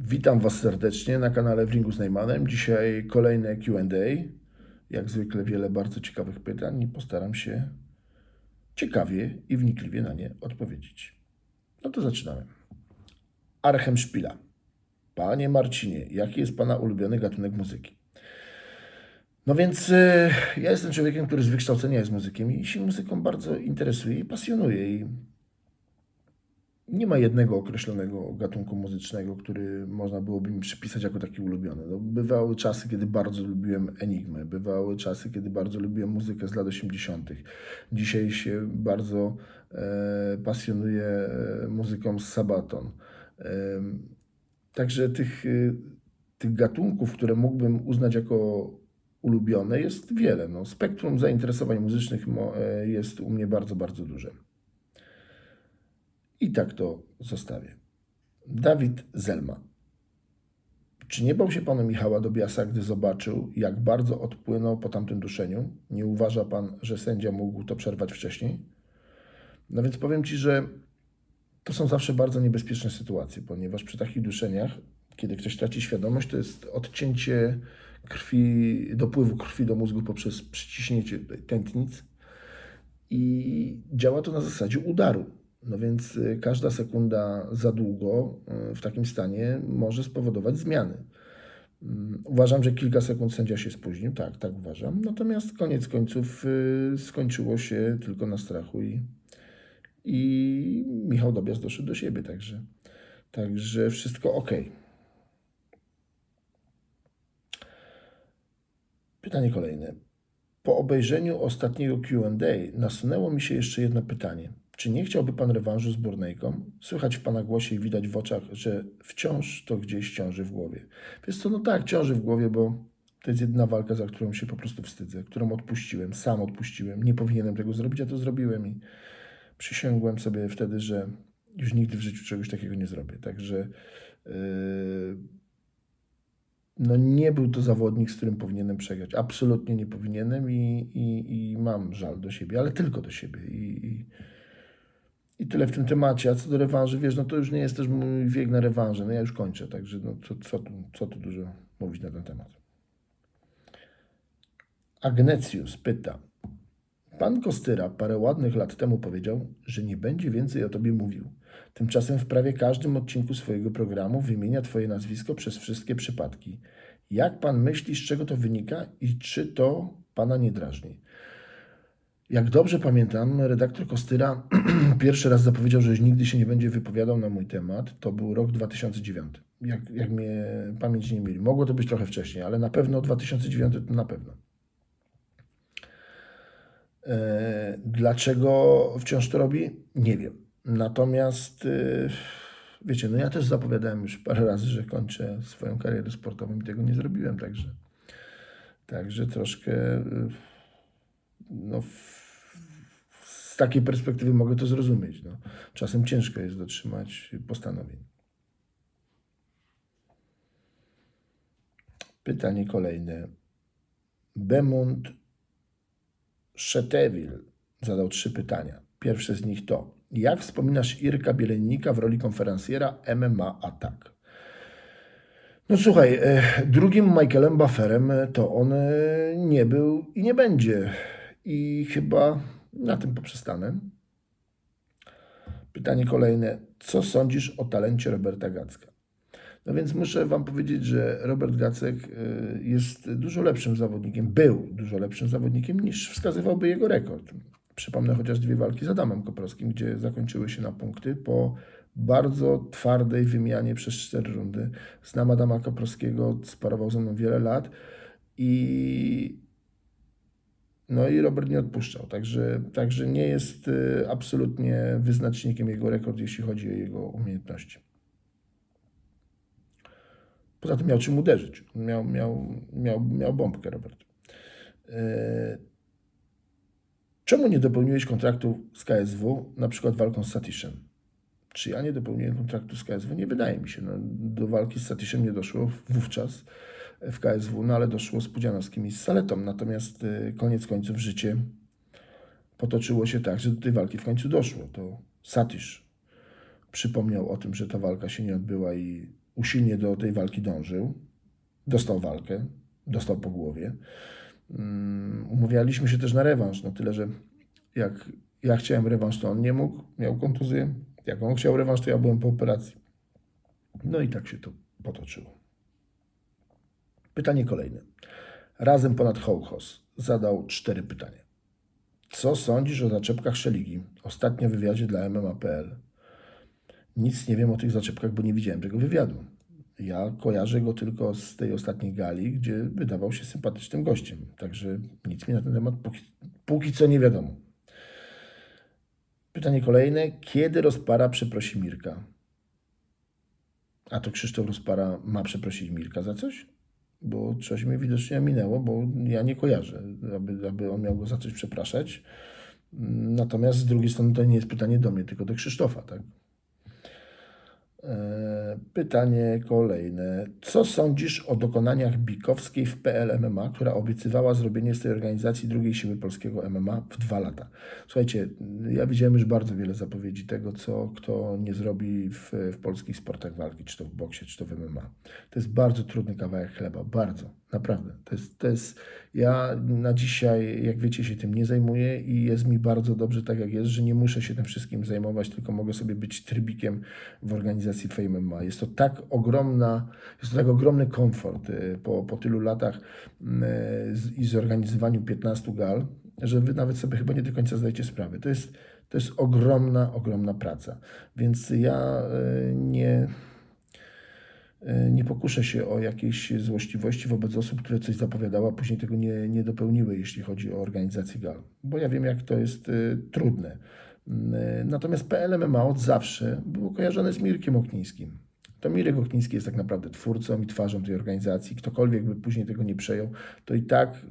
Witam Was serdecznie na kanale w Ringu z Neymanem. Dzisiaj kolejne Q&A. Jak zwykle wiele bardzo ciekawych pytań i postaram się ciekawie i wnikliwie na nie odpowiedzieć. No to zaczynamy. Archem Szpila. Panie Marcinie, jaki jest Pana ulubiony gatunek muzyki? No więc e, ja jestem człowiekiem, który z wykształcenia jest muzykiem i się muzyką bardzo interesuje i pasjonuje. I nie ma jednego określonego gatunku muzycznego, który można byłoby mi przypisać jako taki ulubiony. No, bywały czasy, kiedy bardzo lubiłem Enigmę, bywały czasy, kiedy bardzo lubiłem muzykę z lat 80. Dzisiaj się bardzo e, pasjonuję e, muzyką z Sabaton. E, także tych, e, tych gatunków, które mógłbym uznać jako ulubione, jest wiele. No, spektrum zainteresowań muzycznych e, jest u mnie bardzo, bardzo duże. I tak to zostawię. Dawid Zelma. Czy nie bał się pan Michała Dobiasa, gdy zobaczył, jak bardzo odpłynął po tamtym duszeniu? Nie uważa pan, że sędzia mógł to przerwać wcześniej? No więc powiem ci, że to są zawsze bardzo niebezpieczne sytuacje, ponieważ przy takich duszeniach, kiedy ktoś traci świadomość, to jest odcięcie krwi, dopływu krwi do mózgu poprzez przyciśnięcie tętnic i działa to na zasadzie udaru. No więc y, każda sekunda za długo y, w takim stanie może spowodować zmiany. Mm, Uważam, że kilka sekund sędzia się spóźnił, tak, tak uważam. Natomiast koniec końców y, skończyło się tylko na strachu i, i Michał Dobias doszedł do siebie, także, także wszystko ok. Pytanie kolejne. Po obejrzeniu ostatniego Q&A nasunęło mi się jeszcze jedno pytanie. Czy nie chciałby Pan rewanżu z Burnejką? Słychać w Pana głosie i widać w oczach, że wciąż to gdzieś ciąży w głowie. Wiesz co, no tak, ciąży w głowie, bo to jest jedyna walka, za którą się po prostu wstydzę, którą odpuściłem, sam odpuściłem. Nie powinienem tego zrobić, a to zrobiłem i przysięgłem sobie wtedy, że już nigdy w życiu czegoś takiego nie zrobię. Także yy, no nie był to zawodnik, z którym powinienem przegrać. Absolutnie nie powinienem i, i, i mam żal do siebie, ale tylko do siebie. I, i, I tyle w tym temacie. A co do rewanży, wiesz, no to już nie jest też mój wiek na rewanże. No ja już kończę, także no co, co, tu, co tu dużo mówić na ten temat. Agnecjus pyta. Pan Kostyra parę ładnych lat temu powiedział, że nie będzie więcej o tobie mówił. Tymczasem w prawie każdym odcinku swojego programu wymienia twoje nazwisko przez wszystkie przypadki. Jak pan myśli, z czego to wynika i czy to pana nie drażni? Jak dobrze pamiętam, redaktor Kostyra pierwszy raz zapowiedział, że już nigdy się nie będzie wypowiadał na mój temat. To był rok 2009. Jak, jak mnie pamięć nie mieli. Mogło to być trochę wcześniej, ale na pewno 2009 to na pewno. E, Dlaczego wciąż to robi? Nie wiem. Natomiast e, wiecie, no ja też zapowiadałem już parę razy, że kończę swoją karierę sportową i tego nie zrobiłem, także także troszkę e, no, z takiej perspektywy mogę to zrozumieć. No. Czasem ciężko jest dotrzymać postanowień. Pytanie kolejne. Bemund Szetewil zadał trzy pytania. Pierwsze z nich to, jak wspominasz Irka Bielennika w roli konferencjera MMA Attack? No słuchaj, e, drugim Michaelem Bufferem to on e, nie był i nie będzie. I chyba na tym poprzestanę. Pytanie kolejne. Co sądzisz o talencie Roberta Gacka? No więc muszę Wam powiedzieć, że Robert Gacek y, jest dużo lepszym zawodnikiem, był dużo lepszym zawodnikiem niż wskazywałby jego rekord. Przypomnę chociaż dwie walki z Adamem Koprowskim, gdzie zakończyły się na punkty po bardzo twardej wymianie przez cztery rundy. Znam Adama Koprowskiego, sparował ze mną wiele lat i no i Robert nie odpuszczał, także, także nie jest y, absolutnie wyznacznikiem jego rekord, jeśli chodzi o jego umiejętności. Poza tym miał czym uderzyć. Miał, miał, miał, miał bombkę, Robert. E, Czemu nie dopełniłeś kontraktu z KSW, na przykład walką z Satiszem? Czy ja nie dopełniłem kontraktu z KSW? Nie wydaje mi się. No, do walki z Satiszem nie doszło wówczas w KSW, no ale doszło z Pudzianowskim i z Saletą. Natomiast e, koniec końców życie potoczyło się tak, że do tej walki w końcu doszło. To Satisz przypomniał o tym, że ta walka się nie odbyła i usilnie do tej walki dążył. Dostał walkę, dostał po głowie. Mm, Umawialiśmy się też na rewanż, no tyle, że jak ja chciałem rewanż, to on nie mógł, miał kontuzję. Jak on chciał rewanż, to ja byłem po operacji. No i tak się to potoczyło. Pytanie kolejne. Razem ponad Hołchos zadał cztery pytania. Co sądzisz o zaczepkach Szeligi? Ostatnio w wywiadzie dla MMA.pl. Nic nie wiem o tych zaczepkach, bo nie widziałem tego wywiadu. Ja kojarzę go tylko z tej ostatniej gali, gdzie wydawał się sympatycznym gościem. Także nic mi na ten temat póki, póki co nie wiadomo. Pytanie kolejne. Kiedy Rozpara przeprosi Mirka? A to Krzysztof Rozpara ma przeprosić Mirka za coś? Bo coś mi widocznie minęło, bo ja nie kojarzę, aby, aby on miał go za coś przepraszać. Natomiast z drugiej strony to nie jest pytanie do mnie, tylko do Krzysztofa, tak? E, Pytanie kolejne. Co sądzisz o dokonaniach Bikowskiej w PL MMA, która obiecywała zrobienie z tej organizacji drugiej siły polskiego MMA w dwa lata? Słuchajcie, ja widziałem już bardzo wiele zapowiedzi tego, co kto nie zrobi w, w polskich sportach walki, czy to w boksie, czy to w MMA. To jest bardzo trudny kawałek chleba, bardzo, naprawdę. To jest, to jest, ja na dzisiaj, jak wiecie, się tym nie zajmuję i jest mi bardzo dobrze tak, jak jest, że nie muszę się tym wszystkim zajmować, tylko mogę sobie być trybikiem w organizacji Fame MMA. Jest to tak ogromna, jest to tak ogromny komfort y, po, po tylu latach y, i zorganizowaniu 15 gal, że wy nawet sobie chyba nie do końca zdajecie sprawy. To jest, to jest ogromna, ogromna praca. Więc ja y, nie, nie pokuszę się o jakieś złośliwości wobec osób, które coś zapowiadały, a później tego nie, nie dopełniły, jeśli chodzi o organizację gal. Bo ja wiem, jak to jest y, trudne. Y, Natomiast PLMMA od zawsze było kojarzone z Mirkiem Oknińskim. To Mirek Okniński jest tak naprawdę twórcą i twarzą tej organizacji. Ktokolwiek by później tego nie przejął, to i tak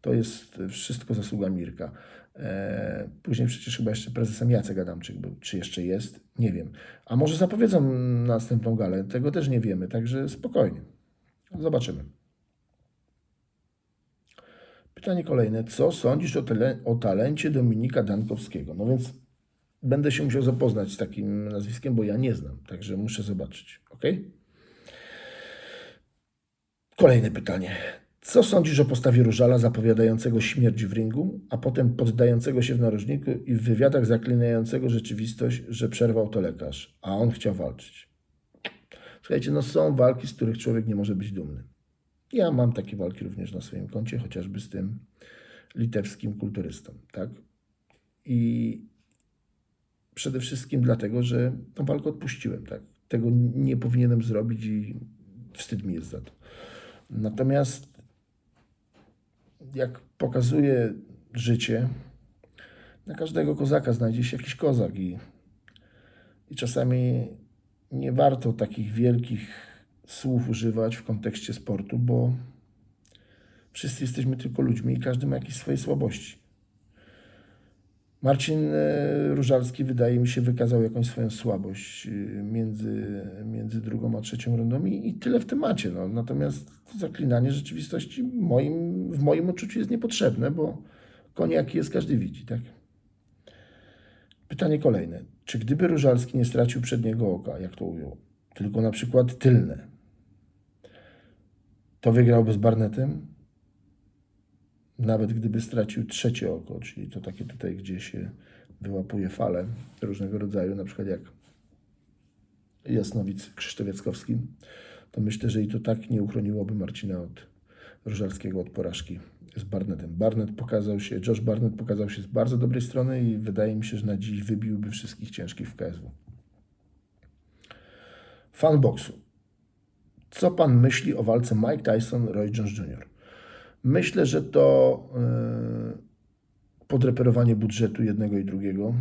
to jest wszystko zasługa Mirka. E, Później przecież chyba jeszcze prezesem Jacek Adamczyk był. Czy jeszcze jest? Nie wiem. A może zapowiedzą następną galę? Tego też nie wiemy, także spokojnie. Zobaczymy. Pytanie kolejne. Co sądzisz o, o talencie Dominika Dankowskiego? No więc będę się musiał zapoznać z takim nazwiskiem, bo ja nie znam, także muszę zobaczyć. Ok? Kolejne pytanie. Co sądzisz o postawie Różala zapowiadającego śmierć w ringu, a potem poddającego się w narożniku i w wywiadach zaklinającego rzeczywistość, że przerwał to lekarz, a on chciał walczyć? Słuchajcie, no są walki, z których człowiek nie może być dumny. Ja mam takie walki również na swoim koncie, chociażby z tym litewskim kulturystą, tak? I przede wszystkim dlatego, że tą walkę odpuściłem, tak? Tego nie powinienem zrobić i wstyd mi jest za to. Natomiast jak pokazuje życie, na każdego kozaka znajdzie się jakiś kozak i, i czasami nie warto takich wielkich słów używać w kontekście sportu, bo wszyscy jesteśmy tylko ludźmi i każdy ma jakieś swoje słabości. Marcin e, Różalski wydaje mi się wykazał jakąś swoją słabość e, między, między drugą a trzecią rundą i, i tyle w temacie. No. Natomiast zaklinanie rzeczywistości moim, w moim odczuciu jest niepotrzebne, bo konie jaki jest każdy widzi. Tak? Pytanie kolejne. Czy gdyby Różalski nie stracił przedniego oka, jak to ujął, tylko na przykład tylne, to wygrałby z Barnetem? Nawet gdyby stracił trzecie oko, czyli to takie tutaj, gdzie się wyłapuje fale różnego rodzaju, na przykład jak Jasnowic Krzysztofiackowski, to myślę, że i to tak nie uchroniłoby Marcina od Różalskiego od porażki z Barnetem. Barnett pokazał się, Josh Barnett pokazał się z bardzo dobrej strony i wydaje mi się, że na dziś wybiłby wszystkich ciężkich w KSW. Fan boksu. Co pan myśli o walce Mike Tyson, Roy Jones Jr.? Myślę, że to yy, podreperowanie budżetu jednego i drugiego,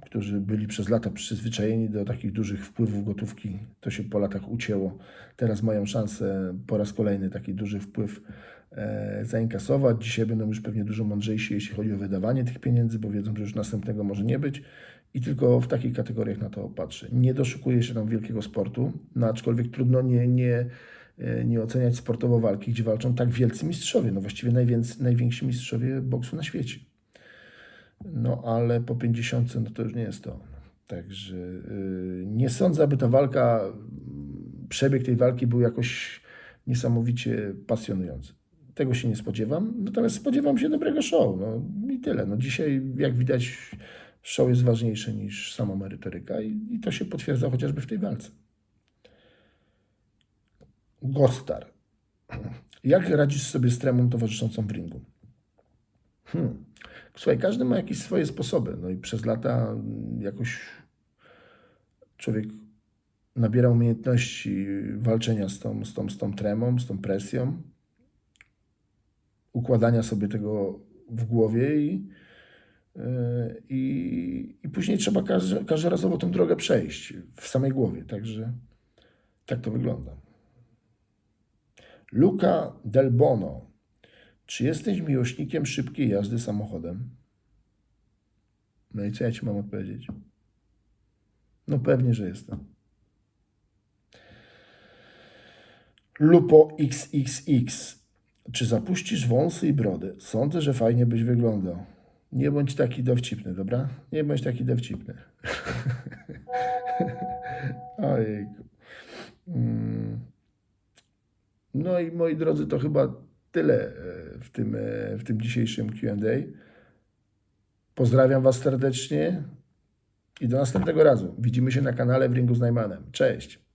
którzy byli przez lata przyzwyczajeni do takich dużych wpływów gotówki, to się po latach ucięło. Teraz mają szansę po raz kolejny taki duży wpływ e, zainkasować. Dzisiaj będą już pewnie dużo mądrzejsi, jeśli chodzi o wydawanie tych pieniędzy, bo wiedzą, że już następnego może nie być. I tylko w takich kategoriach na to patrzę. Nie doszukuje się tam wielkiego sportu, no aczkolwiek trudno nie, nie, e, nie oceniać sportowo walki, gdzie walczą tak wielcy mistrzowie, no właściwie najwięc, najwięksi mistrzowie boksu na świecie. No ale po 50 no to już nie jest to. Także yy, nie sądzę, aby ta walka przebieg tej walki był jakoś niesamowicie pasjonujący. Tego się nie spodziewam, natomiast spodziewam się dobrego show. No i tyle. No dzisiaj, jak widać, show jest ważniejszy niż sama merytoryka i, i to się potwierdza chociażby w tej walce. Gostar. Jak radzisz sobie z tremą towarzyszącą w ringu? Hmm. Słuchaj, każdy ma jakieś swoje sposoby. No i przez lata mm, jakoś człowiek nabiera umiejętności walczenia z tą, z tą, z tą tremą, z tą presją, układania sobie tego w głowie i, yy, i, i później trzeba każdy, każdorazowo tą drogę przejść w samej głowie. Także tak to wygląda. Luca Del Bono. Czy jesteś miłośnikiem szybkiej jazdy samochodem? No i co ja ci mam odpowiedzieć? No pewnie, że jestem. Lupo XXX. Czy zapuścisz wąsy i brody? Sądzę, że fajnie byś wyglądał. Nie bądź taki dowcipny, dobra? Nie bądź taki dowcipny. Ojejku. Mm. No i moi drodzy, to chyba tyle e, w tym, e, w tym dzisiejszym QA. Pozdrawiam Was serdecznie i do następnego razu. Widzimy się na kanale w Ringu z Najmanem. Cześć!